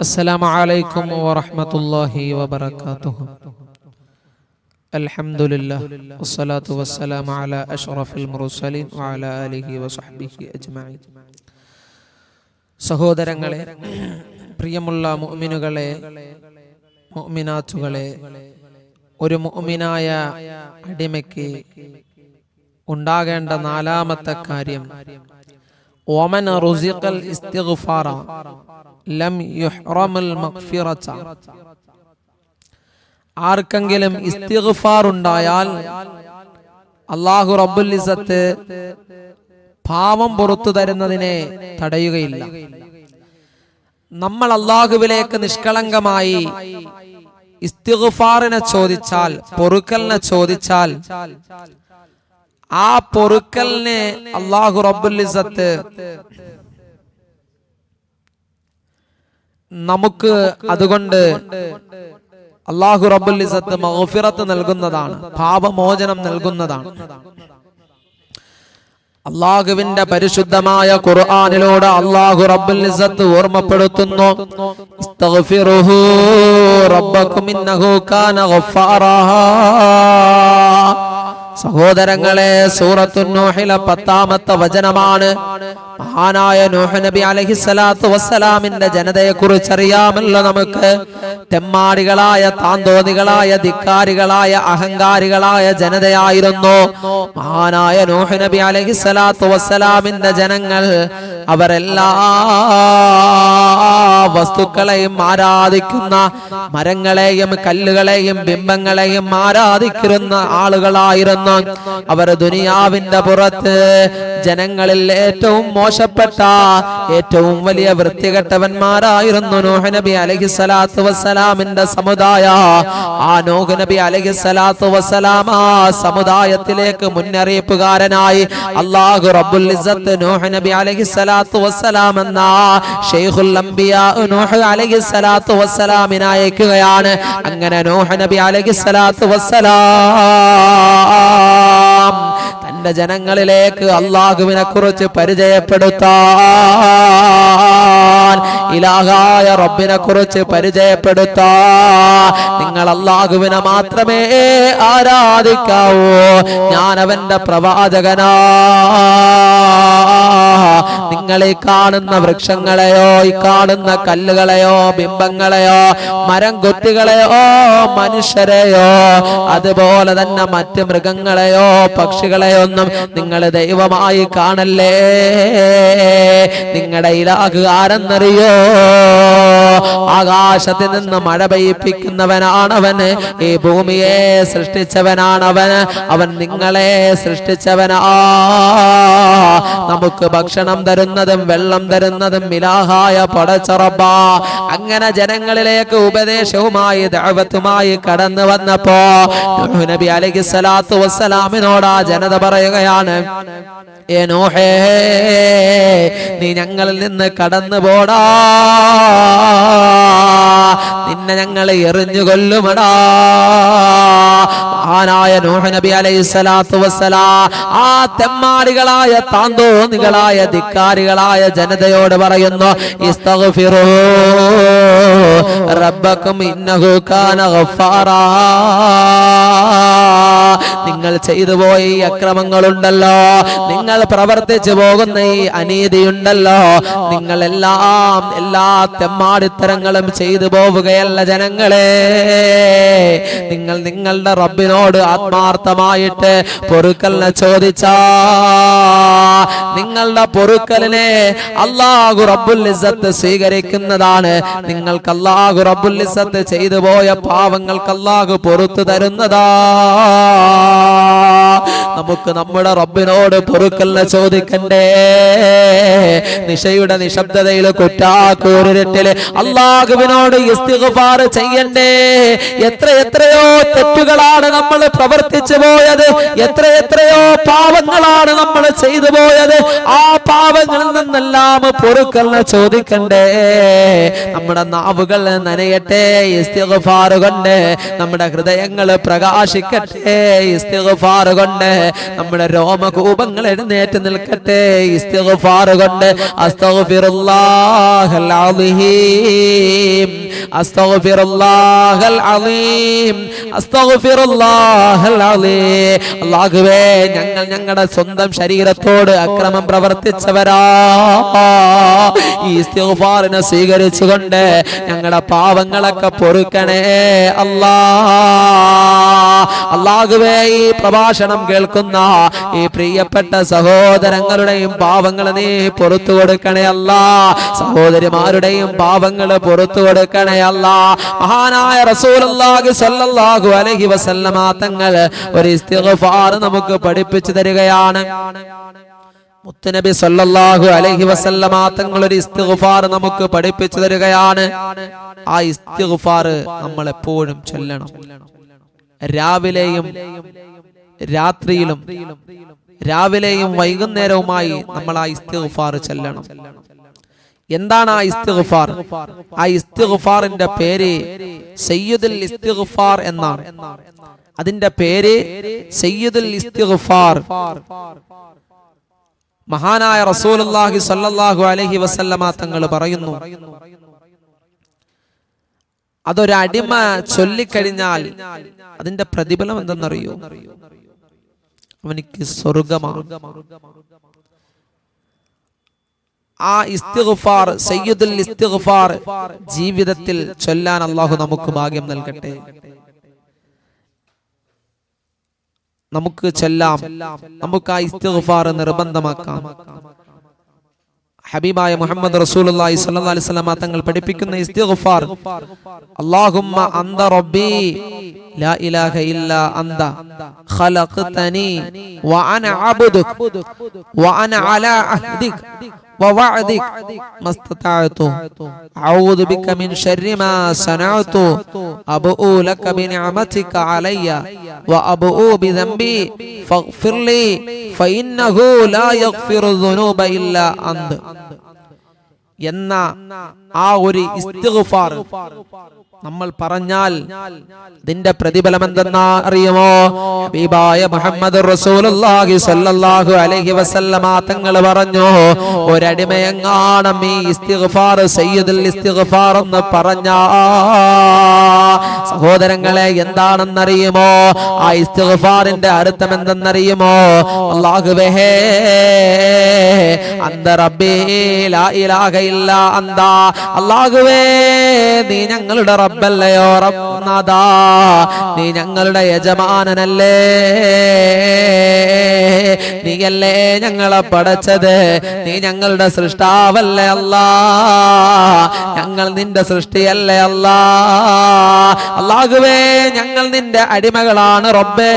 السلام عليكم ورحمة الله وبركاته الحمد لله والصلاة والسلام على أشرف المرسلين وعلى آله وصحبه أجمعين സഹോദരങ്ങളെ പ്രിയമുള്ള മുഅ്മിനുകളെ മുഅ്മിനാത്തുകളെ ഒരു മുഅ്മിനായ അടിമയ്ക്ക് ഉണ്ടാകേണ്ട നാലാമത്തെ കാര്യം ഒമൻ റുസിഖൽ ഇസ്തിഗ്ഫാറ ലം യുഹ്റമൽ മഗ്ഫിറത ആർക്കെങ്കിലും ഇസ്തിഗ്ഫാർ ഉണ്ടായാൽ അല്ലാഹു റബ്ബുൽ ഇസ്സത്ത് പാവം പുറത്തു തരുന്നതിനെ തടയുകയില്ല. നമ്മൾ അള്ളാഹുവിലേക്ക് നിഷ്കളങ്കമായി ഇസ്തിഗ്ഫാറിനെ ചോദിച്ചാൽ പൊറുക്കലിനെ ചോദിച്ചാൽ ആ പൊറുക്കലിനെ അള്ളാഹു റബ്ബുൽ ഇസ്സത്ത് നമുക്ക് അതുകൊണ്ട് അള്ളാഹു റബ്ബുൽ ഇസ്സത്ത് മഗ്ഫിറത്ത് നൽകുന്നതാണ് പാപമോചനം നൽകുന്നതാണ്. അള്ളാഹുവിന്റെ പരിശുദ്ധമായ ഖുർആാനിലൂടെ അള്ളാഹു റബ്ബുൽ ഇസ്സത്ത് ഓർമ്മപ്പെടുത്തുന്നു സഹോദരങ്ങളെ സൂറത്തു നൂഹിലെ പത്താമത്തെ വചനമാണ് മഹാനായ നോഹ നബി അലഹി സ്വലാത്തു വസ്സലാമിന്റെ ജനതയെ കുറിച്ച് അറിയാമല്ലോ നമുക്ക്. തെമ്മാടികളായ താന്തോതികളായ ധിക്കാരികളായ അഹങ്കാരികളായ ജനതയായിരുന്നു. മഹാനായ നോഹ നബി അലഹി സ്വലാത്തു വസ്സലാമിന്റെ ജനങ്ങൾ. അവരെല്ലാ വസ്തുക്കളെയും ആരാധിക്കുന്ന മരങ്ങളെയും കല്ലുകളെയും ബിംബങ്ങളെയും ആരാധിക്കുന്ന ആളുകളായിരുന്നു. അവർ ദുനിയാവിന്റെ പുറത്ത് ജനങ്ങളിൽ ഏറ്റവും മോശപ്പെട്ട ഏറ്റവും വലിയ വൃത്തികെട്ടവന്മാരായിരുന്നു നൂഹ് നബി അലഹി സ്വലാത്തു വസ്സലാമിന്റെ സമുദായ. ആ നൂഹ് നബി അലഹി സ്വലാത്തു വസ്സലാം ആ സമുദായത്തിലേക്ക് മുന്നറിയിപ്പുകാരനായി അള്ളാഹു റബ്ബുൽ ഇസ്സത്ത് നൂഹ് നബി അലഹി സ്വലാത്തു വസ്സലാം എന്ന ഷെയ്ഖുൽ അംബിയ അലഹി സ്വലാത്തു അയക്കുകയാണ്. അങ്ങനെ നൂഹ് നബി അലഹി സ്വലാത്തു വസ്സലാം തന്റെ ജനങ്ങളിലേക്ക് അള്ളാഹുവിനെ കുറിച്ച് പരിചയപ്പെടുത്താൻ ഇലാഹായ റബ്ബിനെ കുറിച്ച് പരിചയപ്പെടുത്താൻ നിങ്ങൾ അള്ളാഹുവിനെ മാത്രമേ ആരാധിക്കാവൂ. ഞാൻ അവന്റെ പ്രവാചകനാ. നിങ്ങൾ ഈ കാണുന്ന വൃക്ഷങ്ങളെയോ ഈ കാണുന്ന കല്ലുകളെയോ ബിംബങ്ങളെയോ മരം കൊത്തികളെയോ മനുഷ്യരെയോ അതുപോലെ തന്നെ മറ്റ് മൃഗങ്ങളെയോ പക്ഷികളെയോ ഒന്നും നിങ്ങൾ ദൈവമായി കാണല്ലേ? നിങ്ങളുടെ ഇലാഹ് ആകാശത്തിൽ നിന്ന് മഴ പെയ്യിപ്പിക്കുന്നവനാണവന് ഈ ഭൂമിയെ സൃഷ്ടിച്ചവനാണവന് അവൻ നിങ്ങളെ സൃഷ്ടിച്ചവനാ. നമുക്ക് ഭക്ഷണം തരുന്നതും വെള്ളം തരുന്നതും മിലാഹായ പടച്ചറബ. അങ്ങനെ ജനങ്ങളിലേക്ക് ഉപദേശവുമായി ദൈവത്തുമായി കടന്നു വന്നപ്പോ നബി അലൈഹി സ്വലാത്തു വസ്സലാമിനോട് ആ ജനത പറയുകയാണ് നീ ഞങ്ങളിൽ നിന്ന് കടന്നു പോടാ. നിന്നെ ഞങ്ങൾ എറിഞ്ഞു കൊല്ലുമടാ. മഹാനായ നൂഹ് നബി അലൈഹി സ്വലാത്തു വസ്സലാ ആ തെമ്മാടികളായ താന്തോന്നികളായ ധിക്കാരികളായ ജനതയോട് പറയുന്നു ഇസ്തഗ്ഫിറൂ റബ്ബക്കും ഇന്നഹു കാന ഗഫാറാ. ചെയ്തു പോയ അക്രമങ്ങളുണ്ടല്ലോ. നിങ്ങൾ പ്രവർത്തിച്ചു പോകുന്ന ഈ അനീതിയുണ്ടല്ലോ. നിങ്ങൾ എല്ലാം തെമ്മാടിത്തരങ്ങളും ചെയ്തു പോവുകയല്ല ജനങ്ങളെ. നിങ്ങൾ നിങ്ങളുടെ റബ്ബിനോട് ആത്മാർത്ഥമായിട്ട് പൊറുക്കലിനെ ചോദിച്ചാ നിങ്ങളുടെ പൊറുക്കലിനെ അള്ളാഹു റബ്ബുൽ ഇസത്ത് സ്വീകരിക്കുന്നതാണ്. നിങ്ങൾക്ക് അള്ളാഹു റബ്ബുൽ ഇസത്ത് ചെയ്തു പോയ പാവങ്ങൾക്ക് അള്ളാഹു പൊറത്തു തരുന്നതാ. നമുക്ക് നമ്മുടെ റബ്ബിനോട് പൊറുക്കലിനെ ചോദിക്കണ്ടേ? നിശയുടെ നിശബ്ദതയിൽ കുറ്റാക്കൂരിട്ടിൽ അള്ളാഹുവിനോട് ഇസ്തിഗ്ഫാർ ചെയ്യണ്ടേ? എത്ര എത്രയോ തെറ്റുകളാണ് നമ്മൾ പ്രവർത്തിച്ചു പോയത്. എത്ര എത്രയോ പാവങ്ങളാണ് നമ്മൾ ചെയ്തു പോയത്. ആ പാവങ്ങളിൽ നിന്നെല്ലാം പൊറുക്കലിനെ ചോദിക്കണ്ടേ? നമ്മുടെ നാവുകൾ നനയട്ടെ ഇസ്തിഗ്ഫാർ കൊണ്ട്. നമ്മുടെ ഹൃദയങ്ങൾ പ്രകാശിക്കട്ടെ ഇസ്തിഗ്ഫാർ കൊണ്ട്. നമ്മുടെ രോമകൂപങ്ങൾ എഴുന്നേറ്റ് നിൽക്കട്ടെ. ഇസ്തിഗ്ഫാർ കൊണ്ട് അസ്തഗ്ഫിറുല്ലാഹൽ അലീം അസ്തഗ്ഫിറുല്ലാഹൽ അലീം അസ്തഗ്ഫിറുല്ലാഹൽ അലീം അല്ലാഹുവേ ഞങ്ങൾ ഞങ്ങളുടെ സ്വന്തം ശരീരത്തോട് അക്രമം പ്രവർത്തിച്ചവരാ. ഈ സ്വീകരിച്ചുകൊണ്ട് ഞങ്ങളുടെ പാവങ്ങളൊക്കെ പൊറുക്കണേ. അല്ലാ അല്ലാഹുവേ ഈ പ്രഭാഷണം കേൾക്കുന്ന ഈ പ്രിയപ്പെട്ട സഹോദരങ്ങളുടെയും പാവങ്ങൾ നീ പുറത്തു കൊടുക്കണേ അല്ല. സഹോദരിമാരുടെയും പാവങ്ങൾ പുറത്തു കൊടുക്കണേ അല്ല. മഹാനായ റസൂലുള്ളാഹി സ്വല്ലല്ലാഹു അലൈഹി വസല്ലമ തങ്ങൾ ഒരു ഇസ്തിഗ്ഫാർ നമുക്ക് പഠിപ്പിച്ചു തരികയാണ്. മുത്തുനബി സല്ലല്ലാഹു അലൈഹി വസല്ലമ തങ്ങൾ ഒരു ഇസ്തിഗ്ഫാർ നമുക്ക് പഠിപ്പിച്ചു തരികയാണ്. ആ ഇസ്തിഗ്ഫാർ നമ്മൾ എപ്പോഴും ചൊല്ലണം. രാവിലെയും രാത്രിയിലും രാവിലെയും വൈകുന്നേരവുമായി നമ്മൾ ആ ഇസ്തിഗ്ഫാർ ചെല്ലണം. എന്താണ് ആ ഇസ്തിഗ്ഫാർ? ആ ഇസ്തിഗ്ഫാറിന്റെ പേര് സയ്യിദുൽ ഇസ്തിഗ്ഫാർ എന്നാണ്. അതിന്റെ പേര് സയ്യിദുൽ ഇസ്തിഗ്ഫാർ. മഹാനായ റസൂലുള്ളാഹി സ്വല്ലല്ലാഹു അലൈഹി വസല്ലമ തങ്ങൾ പറയുന്നു അതൊരു അടിമ ചൊല്ലിക്കഴിഞ്ഞാൽ അതിന്റെ പ്രതിഫലം എന്തെന്നറിയോ? അവനിക്ക് സ്വർഗമാണ് ആ ഇസ്തിഗ്ഫാർ സയ്യിദുൽ ഇസ്തിഗ്ഫാർ ജീവിതത്തിൽ ചൊല്ലാൻ അള്ളാഹു നമുക്ക് ഭാഗ്യം നൽകട്ടെ. നമുക്ക് ചൊല്ലാം. നമുക്ക് ആ ഇസ്തിഗ്ഫാർ നിർബന്ധമാക്കാം. ഹബീബായ മുഹമ്മദ് റസൂലുള്ളാഹി സ്വല്ലല്ലാഹി അലൈഹി വസല്ലം തങ്ങൾ പഠിപ്പിക്കുന്ന ഇസ്തിഗ്ഫാർ അല്ലാഹുമ്മ അന്ത റബ്ബി ലാ ഇലാഹ ഇല്ല അന്ത ഖലഖതനി വഅന അബ്ദുക വഅന അലാ അഹ്ദിക ووعدك ما استطعت أعوذ بك من شر ما صنعت أبؤ لك بنعمتك علي وأبؤ بذنبي فاغفر لي فإنه لا يغفر الذنوب إلا أنت എന്ന ആ ഒരു ഇസ്തിഗ്ഫാർ നമ്മൾ പറഞ്ഞാൽ ഇതിന്റെ പ്രതിഫലം എന്തെന്നാ അറിയുമോ? ഹബീബായ മുഹമ്മദ് റസൂലുള്ളാഹി സ്വല്ലല്ലാഹു അലൈഹി വസല്ലമ തങ്ങൾ പറഞ്ഞു ഒരടിമയെങ്ങാണം ഈ ഇസ്തിഗ്ഫാർ സയ്യിദുൽ ഇസ്തിഗ്ഫാർ എന്ന് പറഞ്ഞ സഹോദരങ്ങളെ എന്താണെന്നറിയുമോ? ആ ഇസ്തിഗ്ഫാറിന്റെ അർത്ഥം എന്തെന്നറിയുമോ അല്ലാഹുവേ അന്ത റബ്ബേ ലാ ഇലാഹ ഇല്ല അന്ത അല്ലാഹുവേ നീ ഞങ്ങളുടെ റബ്ബല്ലയോ റബ്ബനാദാ നീ ഞങ്ങളുടെ യജമാനനല്ലേ? നീയല്ലേ ഞങ്ങളെ പടച്ചത്? നീ ഞങ്ങളുടെ സൃഷ്ടാവല്ലേ അല്ലാ? ഞങ്ങൾ നിന്റെ സൃഷ്ടിയല്ലേ അല്ലാ? അല്ലാഹുവേ ഞങ്ങൾ നിന്റെ അടിമകളാണ് റബ്ബേ.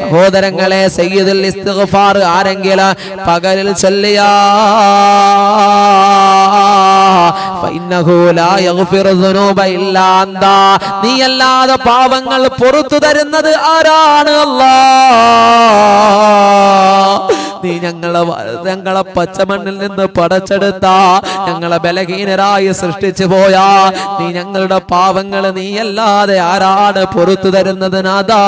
സഹോദരങ്ങളെ സയ്യിദുൽ ഇസ്തിഗ്ഫാർ ആരെങ്കിലും പകലിൽ ചൊല്ലിയാ. നീയല്ലാതെ പാവങ്ങൾ പുറത്തു തരുന്നത് ആരാണ് അല്ലാ? നീ ഞങ്ങളെ ഞങ്ങളെ പച്ചമണ്ണിൽ നിന്ന് പടച്ചെടുത്ത. ഞങ്ങളെ ബലഹീനരായി സൃഷ്ടിച്ചു പോയാ. നീ ഞങ്ങളുടെ പാവങ്ങൾ നീ അല്ലാതെ ആരാണ് പുറത്തു തരുന്നത് നാദാ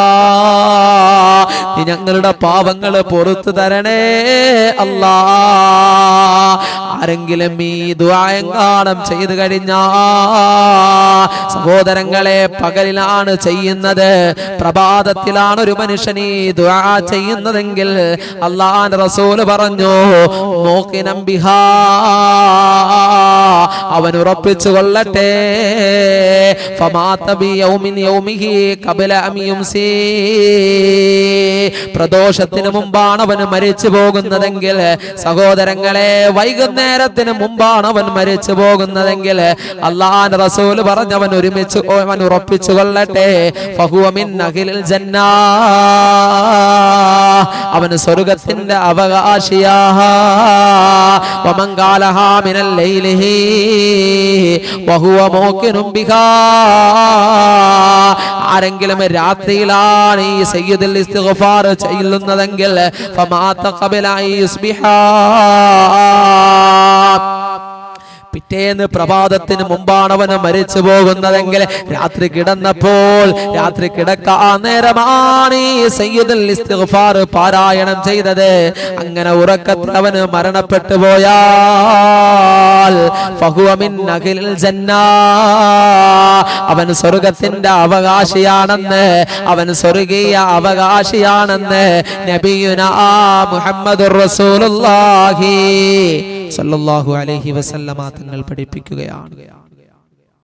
നീ ഞങ്ങളുടെ പാവങ്ങൾ പുറത്തു തരണേ അല്ലാ. ആരെങ്കിലും ഈ ദ്വായങ്കാണം ചെയ്തു കഴിഞ്ഞാ. സഹോദരങ്ങളെ പകലിലാണ് ചെയ്യുന്നത്. പ്രഭാതത്തിലാണ് ഒരു മനുഷ്യൻ ഈ ദുരാ ചെയ്യുന്നതെങ്കിൽ അള്ളാൻ റസൂൽ പറഞ്ഞു നോക്കിനം ബിഹാ അവൻ ഉറപ്പിച്ചു കൊള്ളട്ടെ. പ്രദോഷത്തിന് മുമ്പാണ് അവൻ മരിച്ചു പോകുന്നതെങ്കിൽ സഹോദരങ്ങളെ വൈകുന്നേരത്തിന് മുമ്പാണ് അവൻ മരിച്ചു പോകുന്നതെങ്കിൽ അള്ളാൻ റസൂൽ പറഞ്ഞവൻ ഒരുമിച്ച് അവൻ ഉറപ്പിച്ചു കൊള്ളട്ടെ. ജന്നാ. സ്വർഗത്തിന്റെ അവകാശിയാ. വഹുവ മൂക്കിനും ബിഹാ. ആരെങ്കിലും രാത്രിയിലാണ് ഈ സയ്യിദുൽ ഇസ്തിഗ്ഫാർ ചെയ്യുന്നതെങ്കിൽ ഫമാത ഖബല അൻ യുസ്ബിഹാ. പിറ്റേന്ന് പ്രഭാതത്തിന് മുമ്പാണ് അവന് മരിച്ചു പോകുന്നതെങ്കിൽ രാത്രി കിടന്നപ്പോൾ രാത്രി കിടക്കാ നേരമാണ് പാരായണം ചെയ്തത്. അങ്ങനെ ഉറക്കത്തിൽ അവന് മരണപ്പെട്ടു പോയാൽ അവൻ സ്വർഗത്തിന്റെ അവകാശിയാണെന്ന് അവൻ സ്വർഗീയ അവകാശിയാണെന്ന് നബിയുന മുഹമ്മദ് റസൂലുള്ളാഹി സല്ലല്ലാഹു അലൈഹി വസല്ലമ തങ്ങൾ പഠിപ്പിക്കുകയാണ്.